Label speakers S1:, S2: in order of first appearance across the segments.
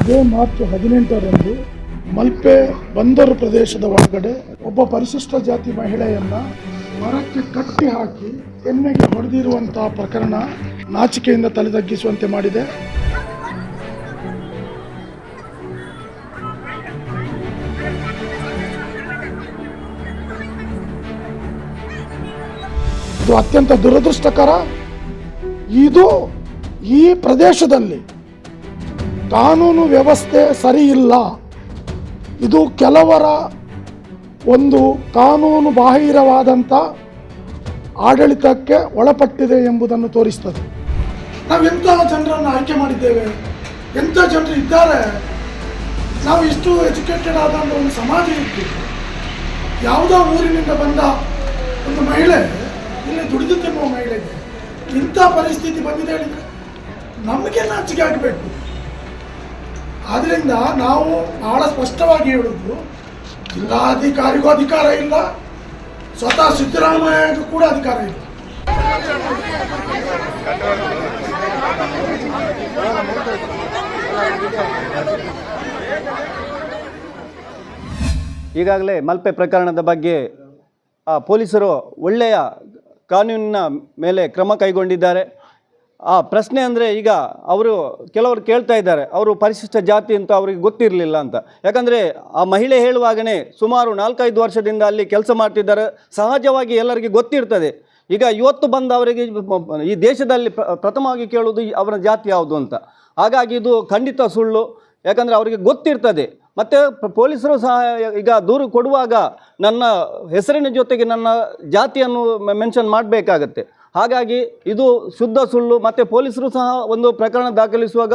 S1: ಇದೇ ಮಾರ್ಚ್ ಹದಿನೆಂಟರಂದು ಮಲ್ಪೆ ಬಂದರು ಪ್ರದೇಶದ ಒಳಗಡೆ ಒಬ್ಬ ಪರಿಶಿಷ್ಟ ಜಾತಿ ಮಹಿಳೆಯನ್ನ ಮರಕ್ಕೆ ಕಟ್ಟಿ ಹಾಕಿ ಎಣ್ಣೆಗೆ ಹೊಡೆದಿರುವಂತಹ ಪ್ರಕರಣ ನಾಚಿಕೆಯಿಂದ ತಲೆದಗ್ಗಿಸುವಂತೆ ಮಾಡಿದೆ. ಇದು ಅತ್ಯಂತ ದುರದೃಷ್ಟಕರ. ಇದು ಈ ಪ್ರದೇಶದಲ್ಲಿ ಕಾನೂನು ವ್ಯವಸ್ಥೆ ಸರಿ ಇಲ್ಲ ಇದು ಕೆಲವರ ಒಂದು ಕಾನೂನು ಬಾಹಿರವಾದಂಥ ಆಡಳಿತಕ್ಕೆ ಒಳಪಟ್ಟಿದೆ ಎಂಬುದನ್ನು ತೋರಿಸ್ತದೆ. ನಾವು ಎಂಥ ಜನರನ್ನು ಆಯ್ಕೆ ಮಾಡಿದ್ದೇವೆ? ಎಂಥ ಜನರು ಇದ್ದಾರೆ? ನಾವು ಇಷ್ಟು ಎಜುಕೇಟೆಡ್ ಆದಂಥ ಒಂದು ಸಮಾಜ ಇತ್ತು. ಯಾವುದೋ ಊರಿನಿಂದ ಬಂದ ಒಂದು ಮಹಿಳೆ ಇಲ್ಲಿ ದುಡಿದು ತಿನ್ನುವ ಮಹಿಳೆಗೆ ಇಂಥ ಪರಿಸ್ಥಿತಿ ಬಂದಿದೆ ಹೇಳಿದರೆ ನಮಗೆ ನಾಚಿಕೆ ಆಗಬೇಕು. ಆದ್ರಿಂದ ನಾವು ಬಹಳ ಸ್ಪಷ್ಟವಾಗಿ ಹೇಳಿದ್ರು ಜಿಲ್ಲಾಧಿಕಾರಿಗೂ ಅಧಿಕಾರ ಇಲ್ಲ, ಸ್ವತಃ ಸಿದ್ದರಾಮಯ್ಯಗೂ ಕೂಡ ಅಧಿಕಾರ ಇಲ್ಲ.
S2: ಈಗಾಗಲೇ ಮಲ್ಪೆ ಪ್ರಕರಣದ ಬಗ್ಗೆ, ಆ, ಪೊಲೀಸರು ಒಳ್ಳೆಯ ಕಾನೂನಿನ ಮೇಲೆ ಕ್ರಮ ಕೈಗೊಂಡಿದ್ದಾರೆ. ಆ ಪ್ರಶ್ನೆ ಅಂದರೆ ಈಗ ಅವರು ಕೆಲವರು ಕೇಳ್ತಾ ಇದ್ದಾರೆ, ಅವರು ಪರಿಶಿಷ್ಟ ಜಾತಿ ಅಂತ ಅವರಿಗೆ ಗೊತ್ತಿರಲಿಲ್ಲ ಅಂತ. ಯಾಕಂದರೆ ಆ ಮಹಿಳೆ ಹೇಳುವಾಗನೇ ಸುಮಾರು ನಾಲ್ಕೈದು ವರ್ಷದಿಂದ ಅಲ್ಲಿ ಕೆಲಸ ಮಾಡ್ತಿದ್ದಾರೆ, ಸಹಜವಾಗಿ ಎಲ್ಲರಿಗೆ ಗೊತ್ತಿರ್ತದೆ. ಈಗ ಇವತ್ತು ಬಂದವರಿಗೆ ಈ ದೇಶದಲ್ಲಿ ಪ್ರ- ಪ್ರಥಮವಾಗಿ ಕೇಳುವುದು ಅವರ ಜಾತಿ ಯಾವುದು ಅಂತ. ಹಾಗಾಗಿ ಇದು ಖಂಡಿತ ಸುಳ್ಳು. ಯಾಕಂದರೆ ಅವರಿಗೆ ಗೊತ್ತಿರ್ತದೆ. ಮತ್ತು ಪೊಲೀಸರು ಸಹ ಈಗ ದೂರು ಕೊಡುವಾಗ ನನ್ನ ಹೆಸರಿನ ಜೊತೆಗೆ ನನ್ನ ಜಾತಿಯನ್ನು ಮೆನ್ಷನ್ ಮಾಡಬೇಕಾಗತ್ತೆ. ಹಾಗಾಗಿ ಇದು ಶುದ್ಧ ಸುಳ್ಳು ಮತ್ತು ಪೊಲೀಸರು ಸಹ ಒಂದು ಪ್ರಕರಣ ದಾಖಲಿಸುವಾಗ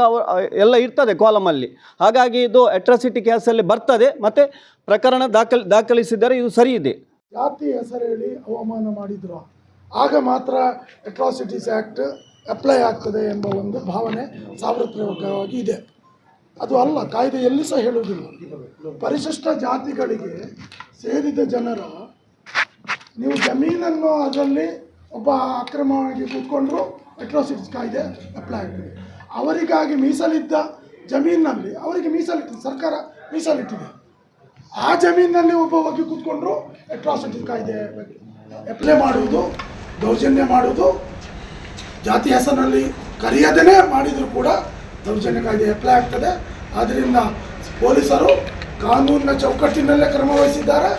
S2: ಎಲ್ಲ ಇರ್ತದೆ ಕಾಲಮಲ್ಲಿ ಹಾಗಾಗಿ ಇದು ಅಟ್ರಾಸಿಟಿ ಕೇಸಲ್ಲಿ ಬರ್ತದೆ ಮತ್ತು ಪ್ರಕರಣ ದಾಖಲ್ ದಾಖಲಿಸಿದರೆ ಇದು ಸರಿ ಇದೆ.
S1: ಜಾತಿ ಹೆಸರೇಳಿ ಅವಮಾನ ಮಾಡಿದ್ರು. ಆಗ ಮಾತ್ರ ಅಟ್ರಾಸಿಟೀಸ್ ಆ್ಯಕ್ಟ್ ಅಪ್ಲೈ ಆಗ್ತದೆ ಎಂಬ ಒಂದು ಭಾವನೆ ಸಾರ್ವತ್ರಿಕವಾಗಿ ಇದೆ. ಅದು ಅಲ್ಲ ಕಾಯ್ದೆ ಎಲ್ಲಿ ಸಹ ಹೇಳುವುದಿಲ್ಲ. ಪರಿಶಿಷ್ಟ ಜಾತಿಗಳಿಗೆ ಸೇರಿದ ಜನರ ನೀವು ಜಮೀನನ್ನು ಅದರಲ್ಲಿ ಒಬ್ಬ ಅಕ್ರಮವಾಗಿ ಕೂತ್ಕೊಂಡ್ರು ಅಟ್ರಾಸಿಟೀಸ್ ಕಾಯ್ದೆ ಅಪ್ಲೈ ಆಗ್ತದೆ ಅವರಿಗಾಗಿ ಮೀಸಲಿದ್ದ ಜಮೀನಿನಲ್ಲಿ, ಅವರಿಗೆ ಮೀಸಲಿಟ್ಟಿದೆ, ಸರ್ಕಾರ ಮೀಸಲಿಟ್ಟಿದೆ. ಆ ಜಮೀನಿನಲ್ಲಿ ಒಬ್ಬ ಹೋಗಿ ಕೂತ್ಕೊಂಡ್ರು ಅಟ್ರಾಸಿಟಿ ಕಾಯ್ದೆ ಅಪ್ಲೈ ಮಾಡುವುದು, ದೌರ್ಜನ್ಯ ಮಾಡುವುದು, ಜಾತಿ ಹೆಸರಿನಲ್ಲಿ ಕರೆಯದೇ ಮಾಡಿದರೂ ಕೂಡ ದೌರ್ಜನ್ಯ ಕಾಯ್ದೆ ಅಪ್ಲೈ ಆಗ್ತದೆ. ಆದ್ದರಿಂದ ಪೊಲೀಸರು ಕಾನೂನಿನ ಚೌಕಟ್ಟಿನಲ್ಲೇ ಕ್ರಮ ವಹಿಸಿದ್ದಾರೆ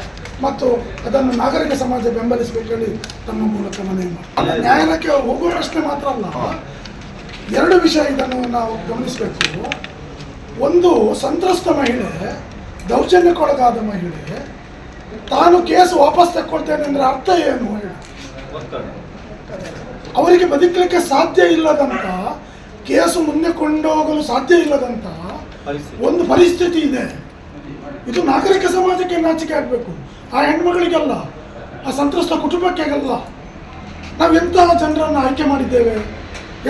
S1: ಮತ್ತು ಅದನ್ನು ನಾಗರಿಕ ಸಮಾಜ ಬೆಂಬಲಿಸಬೇಕು ಹೇಳಿ ತಮ್ಮ ಮೂಲಕ ಮನವಿ ಮಾಡ್ತಾರೆ ನ್ಯಾಯಾಲಯಕ್ಕೆ ಹೋಗುವ ಪ್ರಶ್ನೆ ಮಾತ್ರ ಅಲ್ಲ. ಎರಡು ವಿಷಯ ಇದನ್ನು ನಾವು ಗಮನಿಸಬೇಕು. ಒಂದು ಸಂತ್ರಸ್ತ ಮಹಿಳೆ ದೌರ್ಜನ್ಯಕ್ಕೊಳಗಾದ ಮಹಿಳೆ ತಾನು ಕೇಸ್ ವಾಪಸ್ ತಕ್ಕೊಳ್ತೇನೆ ಅಂದ್ರೆ ಅರ್ಥ ಏನು ಹೇಳಿ? ಅವರಿಗೆ ಬದುಕಲಿಕ್ಕೆ ಸಾಧ್ಯ ಇಲ್ಲದಂತ ಕೇಸು ಮುಂದೆ ಕೊಂಡೋಗಲು ಸಾಧ್ಯ ಇಲ್ಲದಂತ ಒಂದು ಪರಿಸ್ಥಿತಿ ಇದೆ. ಇದು ನಾಗರಿಕ ಸಮಾಜಕ್ಕೆ ನಾಚಿಕೆ ಆಗಬೇಕು. ಆ ಹೆಣ್ಮಗಳಿಗೆಲ್ಲ, ಆ ಸಂತ್ರಸ್ತ ಕುಟುಂಬಕ್ಕೆಲ್ಲ ನಾವು ಎಂಥ ಜನರನ್ನು ಆಯ್ಕೆ ಮಾಡಿದ್ದೇವೆ,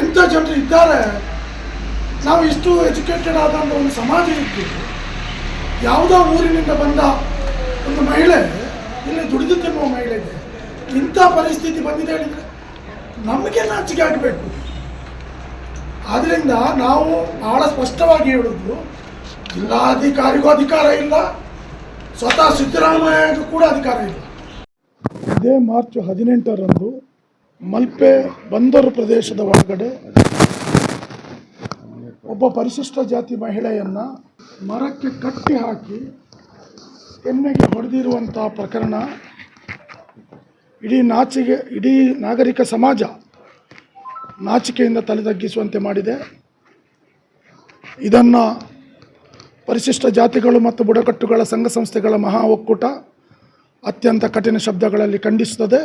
S1: ಎಂಥ ಜನರು ಇದ್ದಾರೆ, ನಾವು ಇಷ್ಟು ಎಜುಕೇಟೆಡ್ ಆದಂಥ ಒಂದು ಸಮಾಜ ಇತ್ತು ಯಾವುದೋ ಊರಿನಿಂದ ಬಂದ ಒಂದು ಮಹಿಳೆ, ಇಲ್ಲಿ ದುಡಿದು ತಿನ್ನುವ ಮಹಿಳೆಗೆ ಇಂಥ ಪರಿಸ್ಥಿತಿ ಬಂದಿದೆ ಹೇಳಿದರೆ ನಮಗೆ ನಾಚಿಕೆ ಆಗಬೇಕು. ಆದ್ದರಿಂದ ನಾವು ಭಾಳ ಸ್ಪಷ್ಟವಾಗಿ ಹೇಳೋದು ಜಿಲ್ಲಾಧಿಕಾರಿಗೂ ಅಧಿಕಾರ ಇಲ್ಲ ಸ್ವತಃ ಸಿದ್ದರಾಮಯ್ಯ ಕೂಡ ಅಧಿಕಾರ ಇಲ್ಲ ಇದೇ ಮಾರ್ಚ್ ಹದಿನೆಂಟರಂದು ಮಲ್ಪೆ ಬಂದರು ಪ್ರದೇಶದ ಒಳಗಡೆ ಒಬ್ಬ ಪರಿಶಿಷ್ಟ ಜಾತಿ ಮಹಿಳೆಯನ್ನು ಮರಕ್ಕೆ ಕಟ್ಟಿ ಹಾಕಿ ಎಣ್ಣೆಗೆ ಹೊಡೆದಿರುವಂಥ ಪ್ರಕರಣ ಇಡೀ ನಾಚಿಗೆ, ಇಡೀ ನಾಗರಿಕ ಸಮಾಜ ನಾಚಿಕೆಯಿಂದ ತಲೆದಗ್ಗಿಸುವಂತೆ ಮಾಡಿದೆ. ಇದನ್ನು ಪರಿಶಿಷ್ಟ ಜಾತಿಗಳು ಮತ್ತು ಬುಡಕಟ್ಟುಗಳ ಸಂಘ ಸಂಸ್ಥೆಗಳ ಮಹಾ ಒಕ್ಕೂಟ ಅತ್ಯಂತ ಕಠಿಣ ಶಬ್ದಗಳಲ್ಲಿ ಖಂಡಿಸುತ್ತದೆ.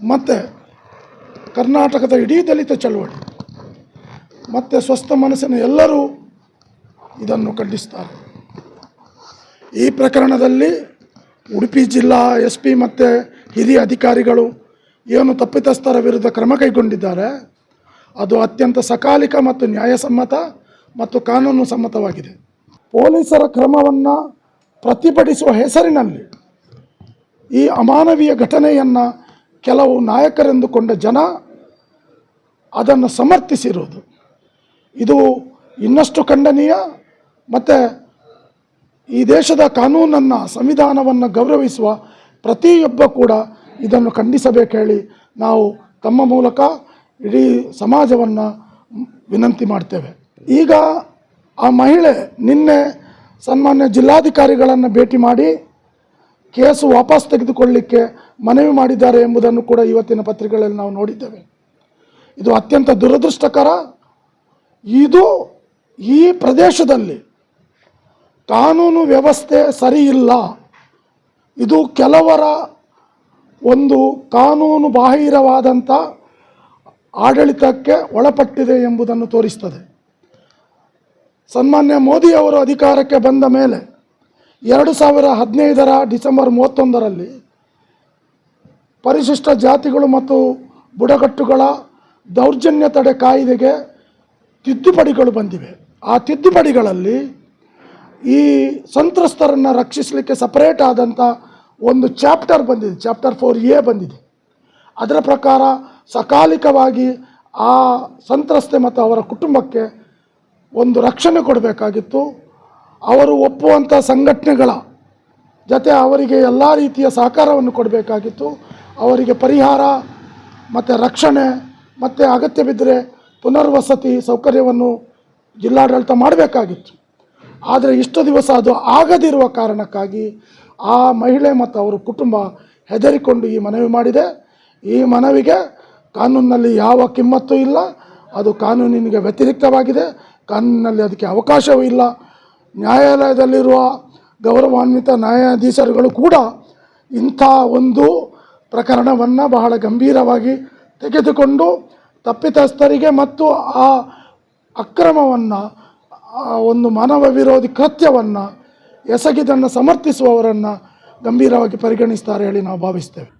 S1: ಮತ್ತು ಕರ್ನಾಟಕದ ಇಡೀ ದಲಿತ ಚಳವಳಿ, ಮತ್ತು ಸ್ವಸ್ಥ ಮನಸ್ಸಿನ ಎಲ್ಲರೂ ಇದನ್ನು ಖಂಡಿಸ್ತಾರೆ ಈ ಪ್ರಕರಣದಲ್ಲಿ ಉಡುಪಿ ಜಿಲ್ಲಾ ಎಸ್ ಪಿ ಮತ್ತು ಹಿರಿಯ ಅಧಿಕಾರಿಗಳು ಏನು ತಪ್ಪಿತಸ್ಥರ ವಿರುದ್ಧ ಕ್ರಮ ಕೈಗೊಂಡಿದ್ದಾರೆ, ಅದು ಅತ್ಯಂತ ಸಕಾಲಿಕ ಮತ್ತು ನ್ಯಾಯಸಮ್ಮತ ಮತ್ತು ಕಾನೂನು ಸಮ್ಮತವಾಗಿದೆ. ಪೊಲೀಸರ ಕ್ರಮವನ್ನು ಪ್ರತಿಭಟಿಸುವ ಹೆಸರಿನಲ್ಲಿ ಈ ಅಮಾನವೀಯ ಘಟನೆಯನ್ನು ಕೆಲವು ನಾಯಕರೆಂದುಕೊಂಡ ಜನ ಅದನ್ನು ಸಮರ್ಥಿಸಿರುವುದು. ಇದು ಇನ್ನಷ್ಟು ಖಂಡನೀಯ ಮತ್ತು ಈ ದೇಶದ ಕಾನೂನನ್ನು, ಸಂವಿಧಾನವನ್ನು ಗೌರವಿಸುವ ಪ್ರತಿಯೊಬ್ಬ ಕೂಡ ಇದನ್ನು ಖಂಡಿಸಬೇಕು ಹೇಳಿ ನಾವು ತಮ್ಮ ಮೂಲಕ ಇಡೀ ಸಮಾಜವನ್ನು ವಿನಂತಿ ಮಾಡ್ತೇವೆ. ಈಗ ಆ ಮಹಿಳೆ ನಿನ್ನೆ ಸನ್ಮಾನ್ಯ ಜಿಲ್ಲಾಧಿಕಾರಿಗಳನ್ನು ಭೇಟಿ ಮಾಡಿ ಕೇಸು ವಾಪಸ್ ತೆಗೆದುಕೊಳ್ಳಲಿಕ್ಕೆ ಮನವಿ ಮಾಡಿದ್ದಾರೆ ಎಂಬುದನ್ನು ಕೂಡ ಇವತ್ತಿನ ಪತ್ರಿಕೆಗಳಲ್ಲಿ ನಾವು ನೋಡಿದ್ದೇವೆ. ಇದು ಅತ್ಯಂತ ದುರದೃಷ್ಟಕರ. ಇದು ಈ ಪ್ರದೇಶದಲ್ಲಿ ಕಾನೂನು ವ್ಯವಸ್ಥೆ ಸರಿ ಇಲ್ಲ ಇದು ಕೆಲವರ ಒಂದು ಕಾನೂನು ಬಾಹಿರವಾದಂಥ ಆಡಳಿತಕ್ಕೆ ಒಳಪಟ್ಟಿದೆ ಎಂಬುದನ್ನು ತೋರಿಸ್ತದೆ. ಸನ್ಮಾನ್ಯ ಮೋದಿ ಅವರು ಅಧಿಕಾರಕ್ಕೆ ಬಂದ ಮೇಲೆ ಎರಡು ಸಾವಿರ ಹದಿನೈದರ ಡಿಸೆಂಬರ್ ಮೂವತ್ತೊಂದರಲ್ಲಿ ಪರಿಶಿಷ್ಟ ಜಾತಿಗಳು ಮತ್ತು ಬುಡಕಟ್ಟುಗಳ ದೌರ್ಜನ್ಯ ತಡೆ ಕಾಯ್ದೆಗೆ ತಿದ್ದುಪಡಿಗಳು ಬಂದಿವೆ. ಆ ತಿದ್ದುಪಡಿಗಳಲ್ಲಿ ಈ ಸಂತ್ರಸ್ತರನ್ನು ರಕ್ಷಿಸಲಿಕ್ಕೆ ಸಪರೇಟ್ ಆದಂಥ ಒಂದು ಚಾಪ್ಟರ್ ಬಂದಿದೆ. ಚಾಪ್ಟರ್ ಫೋರ್ ಎ ಬಂದಿದೆ. ಅದರ ಪ್ರಕಾರ ಸಕಾಲಿಕವಾಗಿ ಆ ಸಂತ್ರಸ್ತೆ ಮತ್ತು ಅವರ ಕುಟುಂಬಕ್ಕೆ ಒಂದು ರಕ್ಷಣೆ ಕೊಡಬೇಕಾಗಿತ್ತು. ಅವರು ಒಪ್ಪುವಂಥ ಸಂಘಟನೆಗಳ ಜೊತೆ ಅವರಿಗೆ ಎಲ್ಲ ರೀತಿಯ ಸಹಕಾರವನ್ನು ಕೊಡಬೇಕಾಗಿತ್ತು. ಅವರಿಗೆ ಪರಿಹಾರ ಮತ್ತು ರಕ್ಷಣೆ ಮತ್ತು ಅಗತ್ಯ ಬಿದ್ದರೆ ಪುನರ್ವಸತಿ ಸೌಕರ್ಯವನ್ನು ಜಿಲ್ಲಾಡಳಿತ ಮಾಡಬೇಕಾಗಿತ್ತು. ಆದರೆ ಇಷ್ಟು ದಿವಸ ಅದು ಆಗದಿರುವ ಕಾರಣಕ್ಕಾಗಿ ಆ ಮಹಿಳೆ ಮತ್ತು ಅವರ ಕುಟುಂಬ ಹೆದರಿಕೊಂಡು ಈ ಮನವಿ ಮಾಡಿದೆ. ಈ ಮನವಿಗೆ ಕಾನೂನಿನಲ್ಲಿ ಯಾವ ಕಿಮ್ಮತ್ತು ಇಲ್ಲ. ಅದು ಕಾನೂನಿನಿಗೆ ವ್ಯತಿರಿಕ್ತವಾಗಿದೆ. ಕಾನೂನಿನಲ್ಲಿ ಅದಕ್ಕೆ ಅವಕಾಶವೂ ಇಲ್ಲ. ನ್ಯಾಯಾಲಯದಲ್ಲಿರುವ ಗೌರವಾನ್ವಿತ ನ್ಯಾಯಾಧೀಶರುಗಳು ಕೂಡ ಇಂಥ ಒಂದು ಪ್ರಕರಣವನ್ನು ಬಹಳ ಗಂಭೀರವಾಗಿ ತೆಗೆದುಕೊಂಡು ತಪ್ಪಿತಸ್ಥರಿಗೆ ಮತ್ತು ಆ ಅಕ್ರಮವನ್ನು ಒಂದು ಮಾನವ ವಿರೋಧಿ ಕೃತ್ಯವನ್ನು ಎಸಗಿದನ್ನು ಸಮರ್ಥಿಸುವವರನ್ನು ಗಂಭೀರವಾಗಿ ಪರಿಗಣಿಸ್ತಾರೆ ಹೇಳಿ ನಾವು ಭಾವಿಸ್ತೇವೆ.